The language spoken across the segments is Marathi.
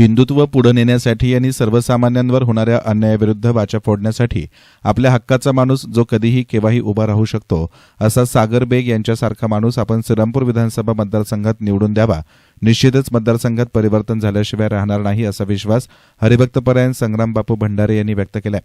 हिंदुत्व पुढे नेण्यासाठी आणि सर्वसामान्यांवर होणाऱ्या अन्यायाविरुद्ध वाचा फोडण्यासाठी आपल्या हक्काचा माणूस जो कधीही केव्हाही उभा राहू शकतो असा सागर बेग यांच्यासारखा माणूस आपण श्रीरामपूर विधानसभा मतदारसंघात निवडून द्यावा. निश्चितच मतदारसंघात परिवर्तन झाल्याशिवाय राहणार नाही असा विश्वास हरिभक्तपरायण संग्राम बापू भंडारे यांनी व्यक्त केलाय.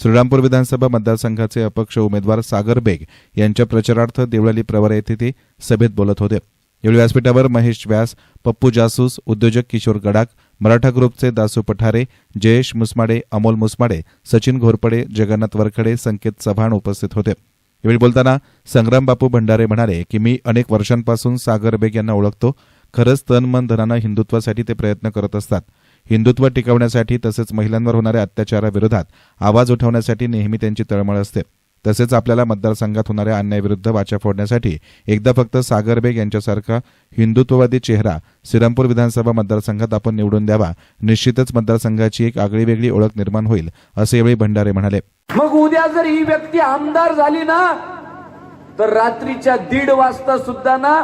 श्रीरामपूर विधानसभा मतदारसंघाचे अपक्ष उमेदवार सागर बेग यांच्या प्रचारार्थ देवळाली प्रवरा येथे ते सभेत बोलत होते. यावेळी व्यासपीठावर महेश व्यास पप्पू जासूस उद्योजक किशोर गडाख मराठा ग्रुपचे दासू पठारे जयेश मुसमाडे अमोल मुसमाडे सचिन घोरपडे जगन्नाथ वरखडे संकेत चव्हाण उपस्थित होते. यावेळी बोलताना संग्राम बापू भंडारे म्हणाले की मी अनेक वर्षांपासून सागर बेग यांना ओळखतो. खरंच तन मन धनानं हिंदुत्वासाठी ते प्रयत्न करत असतात. हिंदुत्व टिकवण्यासाठी तसेच महिलांवर होणाऱ्या अत्याचाराविरोधात आवाज उठवण्यासाठी नेहमी त्यांची तळमळ असते. तसेच आपल्याला मतदारसंघात होणाऱ्या अन्यायाविरुद्ध वाचा फोडण्यासाठी एकदा फक्त सागर बेग यांच्यासारखा हिंदुत्ववादी चेहरा श्रीरामपूर विधानसभा मतदारसंघात आपण निवडून द्यावा. निश्चितच मतदारसंघाची एक आगळी वेगळी ओळख निर्माण होईल असे यावेळी भंडारे म्हणाले. मग उद्या जर ही व्यक्ती आमदार झाली ना तर रात्रीच्या दीड वाजता सुद्धा ना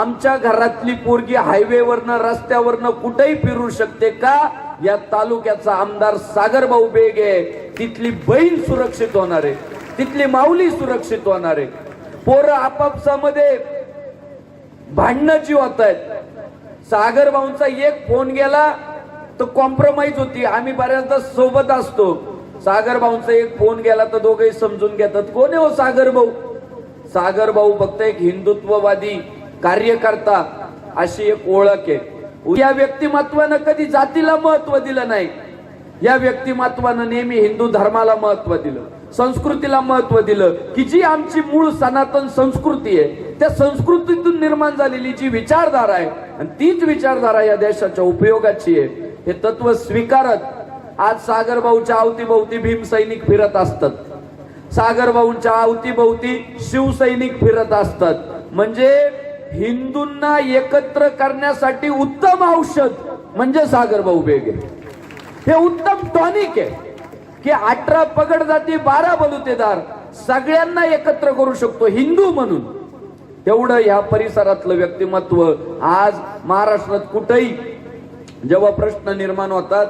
आमच्या घरातली पोरगी हायवेवरनं रस्त्यावरनं कुठेही फिरू शकते का? या तालुक्याचा आमदार सागर भाऊ बेग आहे. तिथली बहीण सुरक्षित होणार आहे. तिथली माऊली सुरक्षित होणार आहे. पोरं आपापसामध्ये भांडणं जी होत आहेत. सागर भाऊंचा एक फोन गेला तर कॉम्प्रोमाइज होती. आम्ही बऱ्याचदा सोबत असतो. सागर भाऊंचा एक फोन गेला तर दोघेही समजून घेतात. कोण आहे हो सागर भाऊ? सागर भाऊ फक्त एक हिंदुत्ववादी कार्यकर्ता अशी एक ओळख आहे. या व्यक्तिमत्वानं कधी जातीला महत्त्व दिलं नाही. या व्यक्तिमत्वानं नेहमी हिंदू धर्माला महत्त्व दिलं. संस्कृतीला महत्त्व दिलं की जी आमची मूळ सनातन संस्कृती आहे त्या संस्कृतीतून निर्माण झालेली जी विचारधारा आहे आणि तीच विचारधारा या देशाच्या उपयोगाची आहे. हे तत्व स्वीकारत आज सागरभाऊच्या अवतीभोवती भीम सैनिक फिरत असतात. सागरभाऊंच्या अवतीभोवती शिवसैनिक फिरत असतात. म्हणजे हिंदूंना एकत्र करण्यासाठी उत्तम औषध म्हणजे सागरभाऊ बेगे. आहे हे उत्तम टॉनिक आहे. की अठरा पगड जाती बारा बलुतेदार. सगळ्यांना एकत्र करू शकतो हिंदू म्हणून. तेवढं या परिसरातलं व्यक्तिमत्व आज महाराष्ट्रात कुठेही जेव्हा प्रश्न निर्माण होतात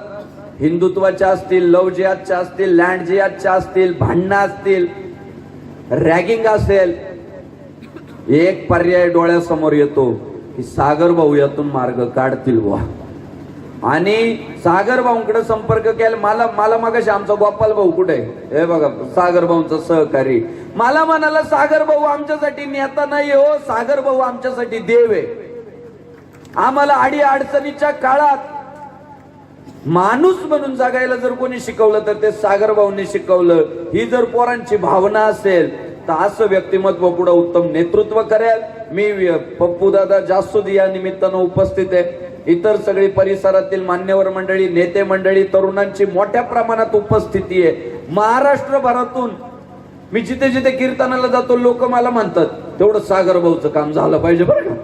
हिंदुत्वाच्या असतील लव जिहादच्या असतील लँड जिहादच्या असतील भांडणं असतील रॅगिंग असेल एक पर्याय डोळ्यासमोर येतो की सागर भाऊ यातून मार्ग काढतील बुवा. आणि सागर भाऊंकडे संपर्क केला. मला मला मागाशी आमचा गोपाल भाऊ कुठे? आहे? हे बघा सागर भाऊंचा सहकारी. मला म्हणाला सागर भाऊ आमच्यासाठी नेता नाही हो सागर भाऊ आमच्यासाठी देव आहे. आम्हाला आडी अडचणीच्या काळात माणूस म्हणून जगायला जर कोणी शिकवलं तर ते सागर भाऊंनी शिकवलं. ही जर पोरांची भावना असेल तर असं व्यक्तिमत्व पुढे उत्तम नेतृत्व करेल. मी पप्पू दादा जास्तुदी या निमित्तानं उपस्थित आहे. इतर सगळी परिसरातील मान्यवर मंडळी नेते मंडळी तरुणांची मोठ्या प्रमाणात उपस्थिती आहे. महाराष्ट्रभरातून मी जिथे जिथे कीर्तनाला जातो लोक मला म्हणतात तेवढं सागर भाऊचं काम झालं पाहिजे बरं का.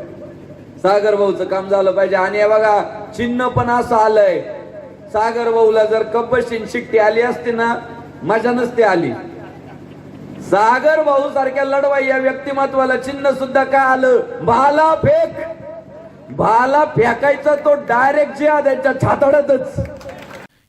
सागर भाऊचं काम झालं पाहिजे. आणि बघा चिन्ह पण असं आलंय. सागर भाऊला जर कब्बशीन शिट्टी आली असती ना मजा नसते आली. सागर भाऊ सारख्या लढवाई या व्यक्तिमत्वाला चिन्ह सुद्धा काय आलं? भाला फेक. भाला फेकायचा तो डायरेक्ट जे त्यांच्या छाताडातच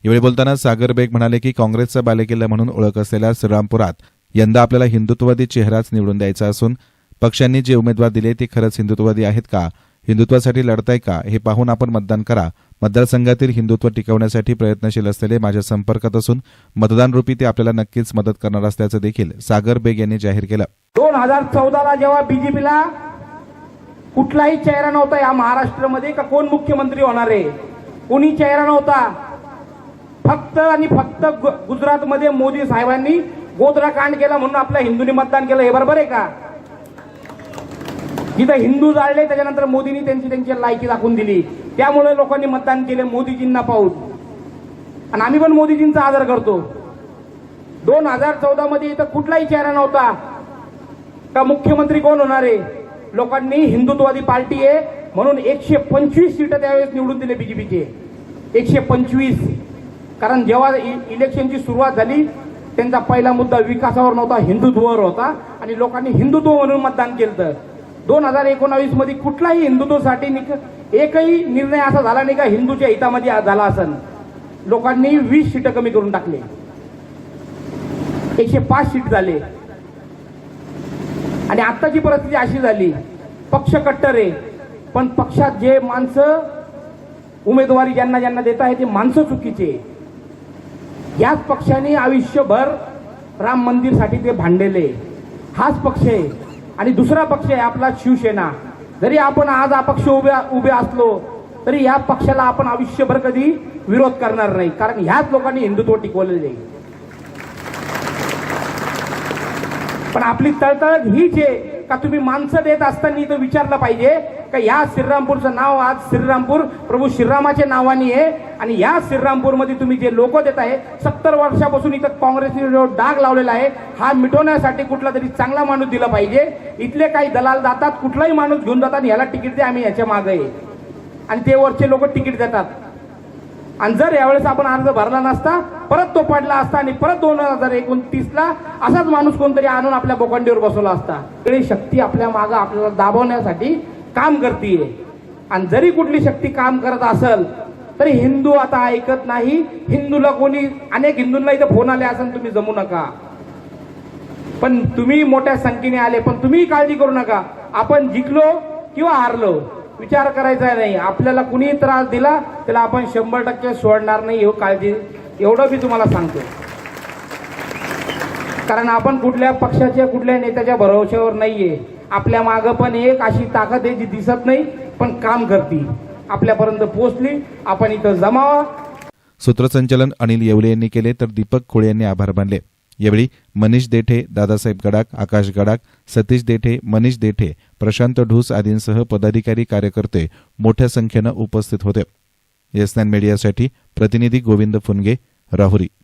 यावेळी बोलताना सागर बेग म्हणाले की काँग्रेसचा बालेकिल्ला म्हणून ओळख असलेल्या श्रीरामपुरात यंदा आपल्याला हिंदुत्ववादी चेहराच निवडून द्यायचा असून पक्षांनी जे उमेदवार दिले ते खरंच हिंदुत्ववादी आहेत का? हिंदुत्वासाठी लढताय का? हे पाहून आपण मतदान करा. मतदारसंघातील हिंदुत्व टिकवण्यासाठी प्रयत्नशील असलेले माझ्या संपर्कात असून मतदान रूपी ते आपल्याला नक्कीच मदत करणार असल्याचं देखील सागर बेग यांनी जाहीर केलं. दोन हजार चौदाला जेव्हा बीजेपीला कुठलाही चेहरा नव्हता या महाराष्ट्रामध्ये का कोण मुख्यमंत्री होणार आहे? कोणी चेहरा नव्हता? फक्त आणि फक्त गुजरातमध्ये मोदी साहेबांनी गोधरा कांड केला म्हणून आपल्या हिंदूंनी मतदान केलं. हे बरोबर आहे का? जिथं हिंदू जाळले त्याच्यानंतर मोदींनी त्यांची त्यांची लायकी दाखवून दिली. त्यामुळे लोकांनी मतदान केले मोदीजींना पाहून. आणि आम्ही पण मोदीजींचा आदर करतो. दोन हजार चौदा मध्ये इथं कुठलाही चेहरा नव्हता. का मुख्यमंत्री कोण होणार आहे? लोकांनी हिंदुत्ववादी पार्टी आहे म्हणून एकशे पंचवीस सीट त्यावेळेस निवडून दिले बीजेपीचे एकशे पंचवीस. कारण जेव्हा इ- इलेक्शनची सुरुवात झाली त्यांचा पहिला मुद्दा विकासावर नव्हता हिंदुत्वावर होता. आणि लोकांनी हिंदुत्व म्हणून मतदान केलं तर दोन हजार एकोणावीसमध्ये कुठलाही हिंदुत्वासाठी निक- एकही निर्णय असा झाला नाही का हिंदूच्या हितामध्ये झाला असन. लोकांनी वीस सीटं कमी करून टाकले. एकशे पाच सीट झाले. आणि आत्ताची परिस्थिती अशी झाली. पक्ष कट्टर आहे. पण पक्षात जे माणसं उमेदवारी ज्यांना ज्यांना देत आहे ते माणसं चुकीचे याच पक्षाने आयुष्यभर राम मंदिरसाठी ते भांडलेले हाच पक्ष आहे. आणि दुसरा पक्ष आहे आपला शिवसेना. जरी आपण आज अपक्ष उभे उभे असलो तरी या पक्षाला आपण आयुष्यभर कधी विरोध करणार नाही. कारण ह्याच लोकांनी हिंदुत्व टिकवलेले आहे. पण आपली तळतळ हीच आहे. का तुम्ही माणसं देत असताना इथं विचारलं पाहिजे का या श्रीरामपूरचं नाव आज श्रीरामपूर प्रभू श्रीरामाच्या नावाने आहे आणि या श्रीरामपूरमध्ये तुम्ही जे लोक देत आहे सत्तर वर्षापासून इथं काँग्रेसने जो डाग लावलेला आहे हा मिटवण्यासाठी कुठला तरी चांगला माणूस दिला पाहिजे. इथले काही दलाल जातात कुठलाही माणूस घेऊन जातात आणि ह्याला तिकीट द्या आम्ही याच्या मागे आहे. आणि ते वरचे लोक तिकीट देतात. आणि जर यावेळेस आपण अर्ज भरला नसता परत तो पडला असता आणि परत दोन हजार एकोणतीस ला असाच माणूस कोणतरी आणून आपल्या बोकांडीवर बसवला असता सगळी शक्ती आपल्या मागं आपल्याला दाबवण्यासाठी काम करतीये. आणि जरी कुठली शक्ती काम करत असेल तरी हिंदू आता ऐकत नाही हिंदूला कोणी अनेक हिंदूंना इथं फोन आले असेल तुम्ही जमू नका. पण तुम्ही मोठ्या संख्येने आले पण तुम्ही काळजी करू नका. आपण जिंकलो किंवा हारलो विचार करायचा नाही. आपल्याला कुणीही त्रास दिला त्याला आपण शंभर टक्के सोडणार नाही हो काळजी एवढं मी तुम्हाला सांगतो. कारण आपण कुठल्या पक्षाच्या कुठल्या नेत्याच्या भरोश्यावर नाहीये. आपल्या मागं पण एक अशी ताकद आहे जी दिसत नाही पण काम करते. आपल्यापर्यंत पोहोचली आपण इथं जमावा. सूत्रसंचालन अनिल येवले यांनी केले तर दीपक खोळे यांनी आभार मानले. यावेळी मनीष देठे दादासाहेब गडाख आकाश गडाख सतीश देठे मनीष देठे प्रशांत ढूस आदींसह पदाधिकारी कार्यकर्ते मोठ्या संख्येनं उपस्थित होते. येस मीडियासाठी प्रतिनिधी गोविंद फुनगे राहुरी.